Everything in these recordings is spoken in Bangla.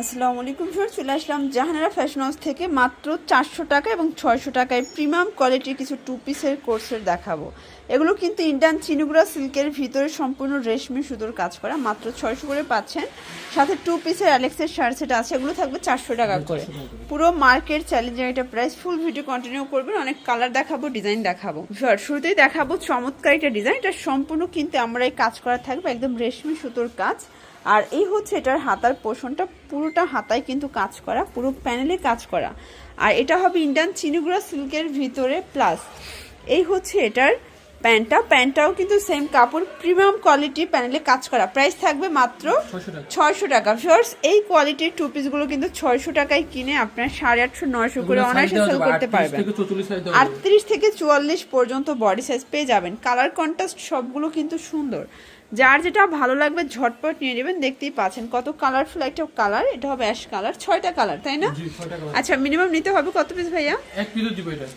আসসালামু আলাইকুম স্যার চলে আসলাম জাহানারা ফ্যাশন হাউস থেকে মাত্র চারশো টাকা এবং ছয়শো টাকায় প্রিমিয়াম কোয়ালিটির কিছু টু পিসের কোর্সের দেখাবো। এগুলো কিন্তু ইন্ডিয়ান চিনুগুড়া সিল্কের ভিতরে সম্পূর্ণ রেশমি সুতোর কাজ করা মাত্র ছয়শো করে পাচ্ছেন। সাথে টু পিসের অ্যালেক্সের শার্ট সেট আছে এগুলো থাকবে চারশো টাকা করে। পুরো মার্কেট চ্যালেঞ্জিং একটা প্রাইস ফুল ভিডিও কন্টিনিউ করবেন অনেক কালার দেখাবো ডিজাইন দেখাবো। শুরুতেই দেখাবো চমৎকার একটা ডিজাইন এটা সম্পূর্ণ কিন্তু আমরা এই কাজ করা থাকবে একদম রেশমি সুতোর কাজ। আর এই হচ্ছে এটার হাতার পোষণটা পুরোটা হাতায় কিন্তু কাজ করা পুরো প্যানেলে কাজ করা। আর এটা হবে ইন্ডিয়ান চিনিগুড়া সিল্কের ভিতরে প্লাস এই হচ্ছে এটার প্যান্টটা প্যান্টটাও কিন্তু সেম কাপড় প্রিমিয়াম কোয়ালিটি প্যানেলে কাজ করা। প্রাইস থাকবে মাত্র ছয়শো টাকা। ফিওর্স এই কোয়ালিটির টু পিসগুলো কিন্তু ছয়শো টাকায় কিনে আপনার সাড়ে আটশো নয়শো করে অনায়াসে সেল করতে পারবেন। আটত্রিশ থেকে চুয়াল্লিশ পর্যন্ত বডি সাইজ পেয়ে যাবেন। কালার কন্ট্রাস্ট সবগুলো কিন্তু সুন্দর। যার যেটা ভালো লাগবে ঝটপট নিয়ে নেবেন। দেখতেই পাচ্ছেন কত কালারফুল একটা কালার এটা হবে অ্যাশ কালার ছয়টা কালার তাই না? আচ্ছা মিনিমাম নিতে হবে কত পিস ভাইয়া? এক পিসও দিব এটা।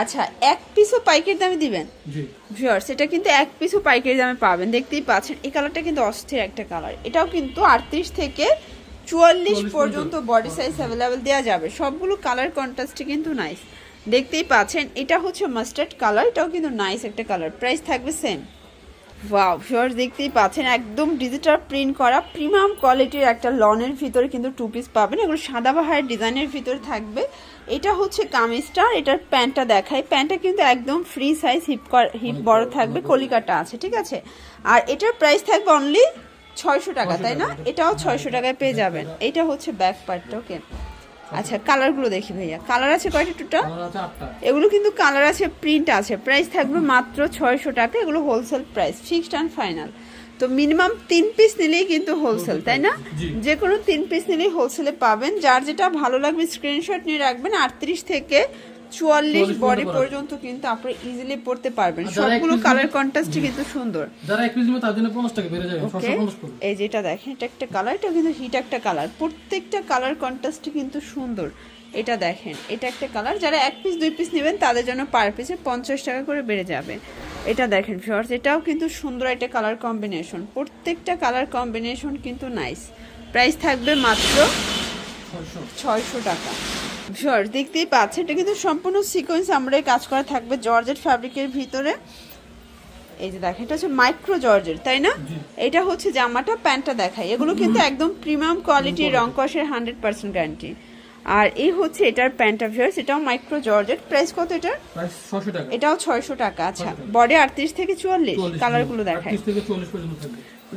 আচ্ছা এক পিসও পাইকারি দামে দিবেন? জি। ভিউয়ার্স এটা কিন্তু এক পিসও পাইকারি দামে পাবেন। দেখতেই পাচ্ছেন এই কালারটা কিন্তু অস্থির একটা কালার এটাও কিন্তু আটত্রিশ থেকে চুয়াল্লিশ পর্যন্ত। বডি সাইজ অ্যাভেলেবেল দেওয়া যাবে। সবগুলো কালার কন্ট্রাস্টে কিন্তু নাইস দেখতেই পাচ্ছেন এটা হচ্ছে মাস্টার্ড কালার এটাও কিন্তু নাইস একটা কালার প্রাইস থাকবে সেম ওয়াও ভিউয়ার্স দেখতেই পাচ্ছেন একদম ডিজিটাল প্রিন্ট করা প্রিমিয়াম কোয়ালিটির একটা লনের ভিতরে কিন্তু টু পিস পাবেন। এগুলো সাদা সাদাবাহার ডিজাইনের ভিতরে থাকবে। এটা হচ্ছে কামিজটা এটার প্যান্টটা দেখায় প্যান্টটা কিন্তু একদম ফ্রি সাইজ হিপ হিপ বড় থাকবে কলিকাটা আছে ঠিক আছে? আর এটার প্রাইস থাকবে অনলি ছয়শো টাকা তাই না? এটাও ছয়শো টাকায় পেয়ে যাবেন। এটা হচ্ছে ব্যাক পার্টটা ওকে আচ্ছা কালারগুলো দেখি ভাইয়া। কালার আছে কয়টা টুটা এগুলো কিন্তু কালার আছে প্রিন্ট আছে। প্রাইস থাকবে মাত্র ছয়শো টাকা এগুলো wholesale price fixed and final তো মিনিমাম তিন পিস নিলেই কিন্তু হোলসেল তাই না। যে কোনো তিন পিস নিলেই হোলসেলে পাবেন। যার যেটা ভালো লাগবে স্ক্রিনশট নিয়ে রাখবেন আটত্রিশ থেকে চুয়াল্লিশ বডি পর্যন্ত কিন্তু আপনি ইজিলি পড়তে পারবেন। সবগুলো কালার কন্ট্রাস্টই কিন্তু সুন্দর। যারা এক পিস নেবে তার জন্য পঞ্চাশ টাকা বেড়ে যাবে ওকে ছশো পঞ্চাশ করবে এই যেটা দেখেন এটা একটা কালার এটা কিন্তু হিট একটা কালার প্রত্যেকটা কালার কন্ট্রাস্টই কিন্তু সুন্দর। এটা দেখেন এটা একটা কালার যারা এক পিস দুই পিস নেবেন তাদের জন্য পার পিসে পঞ্চাশ টাকা করে বেড়ে যাবে। এটা দেখেন ফিওর্স এটাও কিন্তু সুন্দর একটা কালার কম্বিনেশন প্রত্যেকটা কালার কম্বিনেশন কিন্তু নাইস প্রাইস থাকবে মাত্র ছয়শো টাকা। শিওর দেখতেই পাচ্ছেন। এটা কিন্তু সম্পূর্ণ সিকোয়েন্স আমরা কাজ করা থাকবে জর্জেট ফ্যাব্রিকের ভিতরে। এই যে দেখেন এটা হচ্ছে মাইক্রো জর্জের তাই না? এটা হচ্ছে জামাটা প্যান্টটা দেখায় এগুলো কিন্তু একদম প্রিমিয়াম কোয়ালিটির রং কষের হান্ড্রেড পার্সেন্ট গ্যারান্টি আর এই হচ্ছে এটার প্যান্টটা ভিউয়ার্স এটাও মাইক্রো জর্জেট প্রাইস কত এটার? টাকা। এটাও ছয়শো টাকা আচ্ছা। বডি আটত্রিশ থেকে চুয়াল্লিশ কালারগুলো দেখায়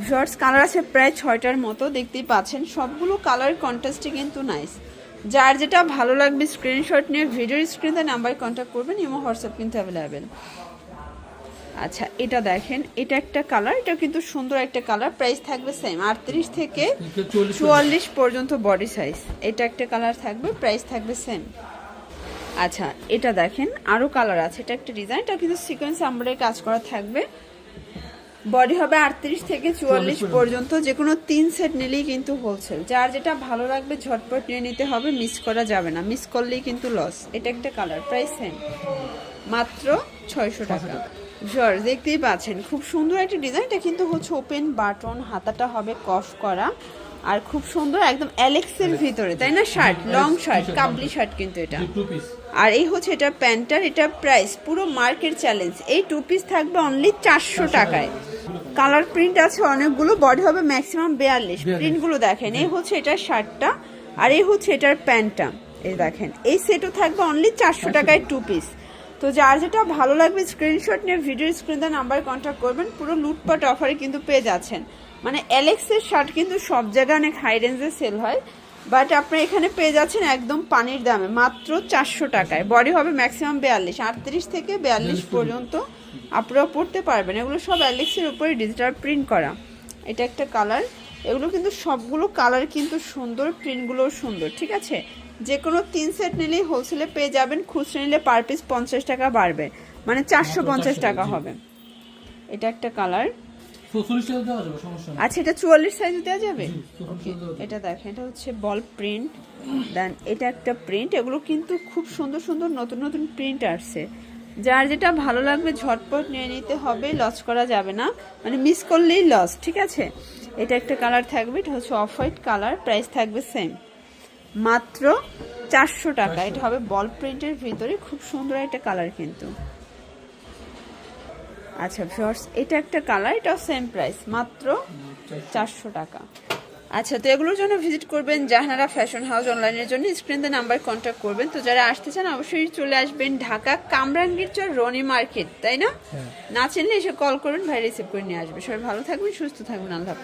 শর্টস কালার আছে প্রায় ছয়টার মতো দেখতেই পাচ্ছেন। সবগুলো কালার কন্ট্রাস্টে কিন্তু নাইস যার যেটা ভালো লাগবে স্ক্রিনশট নিয়ে ভিডিওর স্ক্রিনে নাম্বার কন্ট্যাক্ট করবেন, ইমো হোয়াটসঅ্যাপ কিন্তু অ্যাভেলেবেল আচ্ছা এটা দেখেন, এটা একটা কালার এটা কিন্তু সুন্দর একটা কালার প্রাইস থাকবে সেম আটত্রিশ থেকে চুয়াল্লিশ পর্যন্ত বডি সাইজ এটা একটা কালার থাকবে প্রাইস থাকবে সেম আচ্ছা এটা দেখেন আরও কালার আছে, এটা একটা ডিজাইন এটা কিন্তু সিকোয়েন্স আমরাই কাজ করা থাকবে। বডি হবে আটত্রিশ থেকে চুয়াল্লিশ পর্যন্ত। যে কোনো তিন সেট নিলেই কিন্তু হোলসেল যার যেটা ভালো লাগবে ঝটপট নিয়ে নিতে হবে মিস করা যাবে না। মিস করলেই কিন্তু লস এটা একটা কালার প্রাইস সেম মাত্র ছয়শো টাকা। জর দেখতেই পাচ্ছেন। খুব সুন্দর একটা ডিজাইন এটা কিন্তু হচ্ছে ওপেন বাটন হাতাটা হবে কফ করা। আর খুব সুন্দর একদম অ্যালেক্সের ভিতরে তাই না? শার্ট লং শার্ট কাবলি শার্ট কিন্তু এটা। আর এই হচ্ছে এটা প্যান্টার এটা প্রাইস পুরো মার্কেট চ্যালেঞ্জ এই টু পিস থাকবে অনলি চারশো টাকায়। কালার প্রিন্ট আছে অনেকগুলো বডি হবে ম্যাক্সিমাম বিয়াল্লিশ। 42 প্রিন্টগুলো দেখেন এই হচ্ছে এটার শার্টটা আর এই হচ্ছে এটার প্যান্টটা। এই দেখেন এই সেটও থাকবে অনলি চারশো টাকায় টু পিস তো যার যেটা ভালো লাগবে স্ক্রিনশট নিয়ে ভিডিও স্ক্রিনে নাম্বার কন্ট্যাক্ট করবেন পুরো লুটপাট অফারে কিন্তু পেয়ে যাচ্ছেন। মানে অ্যালেক্সের শার্ট কিন্তু সব জায়গায় অনেক হাই রেঞ্জে সেল হয় বাট আপনি এখানে পেয়ে যাচ্ছেন একদম পানির দামে মাত্র চারশো টাকায়। বডি হবে ম্যাক্সিমাম বিয়াল্লিশ আটত্রিশ থেকে বিয়াল্লিশ পর্যন্ত আপনারা পড়তে পারবেন। এগুলো সব অ্যালেক্সের উপরে ডিজিটাল প্রিন্ট করা। এটা একটা কালার এগুলো কিন্তু সবগুলো কালার কিন্তু সুন্দর প্রিন্টগুলোও সুন্দর ঠিক আছে? যে কোনো তিন সেট নিলেই হোলসেলে পেয়ে যাবেন খুচরো নিলে পার পিস পঞ্চাশ টাকা বাড়বে। মানে চারশো পঞ্চাশ টাকা হবে। এটা একটা কালার আচ্ছা এটা চুয়াল্লিশ সাইজ দেওয়া যাবে। এটা দেখেন এটা হচ্ছে বল প্রিন্ট দেন এটা একটা প্রিন্ট এগুলো কিন্তু খুব সুন্দর সুন্দর নতুন নতুন প্রিন্ট আসছে। যার যেটা ভালো লাগবে ঝটপট নিয়ে নিতে হবে লস করা যাবে না। মানে মিস করলেই লস ঠিক আছে? এটা একটা কালার থাকবে এটা হচ্ছে অফ হোয়াইট কালার প্রাইস থাকবে সেম মাত্র চারশো টাকা এটা হবে বল প্রিন্টের ভিতরে খুব সুন্দর একটা কালার কিন্তু। আচ্ছা ভিউয়ার্স এটা একটা কালার এটাও সেম প্রাইস মাত্র চারশো টাকা। আচ্ছা তো এগুলোর জন্য ভিজিট করবেন জাহানারা ফ্যাশন হাউস অনলাইনের জন্য। স্ক্রিন নাম্বার কন্ট্যাক্ট করবেন। তো যারা আসতে চান অবশ্যই চলে আসবেন ঢাকা কামরাঙ্গীর চর রনি মার্কেট তাই না? হ্যাঁ। না চিনলে এসে কল করবেন ভাই রিসিভ করে নিয়ে আসবে। সবাই ভালো থাকবেন সুস্থ থাকবেন আল্লাহ।